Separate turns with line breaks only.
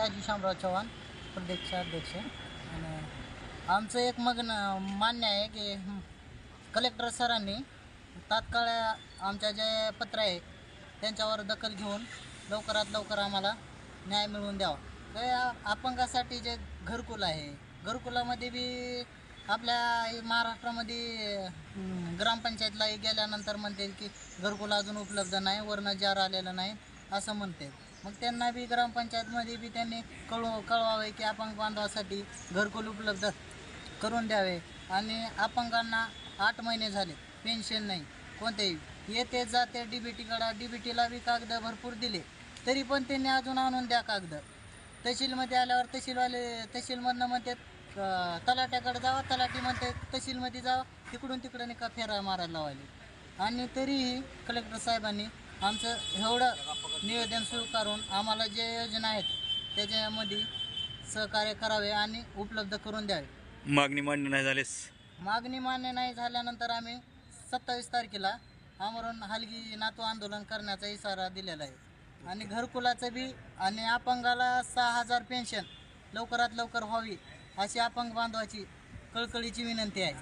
राजू शामराव चव्हाण प्रदेश अध्यक्ष. आणि आमचं एक मग मान्य आहे की कलेक्टर सरांनी तात्काळ आमच्या जे पत्र आहे त्यांच्यावर दखल घेऊन लवकरात लवकर आम्हाला न्याय मिळवून द्यावा. तर या अपंगासाठी जे घरकुल आहे घरकुलामध्ये बी आपल्या महाराष्ट्रामध्ये ग्रामपंचायतला गेल्यानंतर म्हणते की घरकुल अजून उपलब्ध नाही वरनं जार आलेलं नाही. असं म्हणते. मग त्यांना बी ग्रामपंचायतमध्ये बी त्यांनी कळू कळवावे की अपंग बांधवासाठी घरकुल उपलब्ध करून द्यावे. आणि अपंगांना आठ महिने झाले पेन्शन नाही कोणतेही. येते जाते डी बी टीकडा डी बी टीला बी कागद भरपूर दिले तरी पण त्यांनी अजून आणून द्या कागद. तहसीलमध्ये आल्यावर तहसीलवाले तहसीलमधनं म्हणते तलाट्याकडे जावा तलाटी म्हणते तहसीलमध्ये जावा तिकडून तिकडं नाही का फेरा मारायला लावायला. आणि तरीही कलेक्टर साहेबांनी आमचं एवढं निवेदन स्वीकारून आम्हाला जे योजना आहेत त्याच्यामध्ये सहकार्य करावे आणि उपलब्ध करून द्यावे.
मागणी मान्य नाही झालेस.
मागणी मान्य नाही झाल्यानंतर आम्ही सत्तावीस तारखेला आमरण हलगी नातू आंदोलन करण्याचा इशारा दिलेला आहे. आणि घरकुलाचं बी आणि अपंगाला सहा हजार पेन्शन लवकरात लवकर व्हावी अशी अपंग बांधवाची कळकळीची विनंती आहे.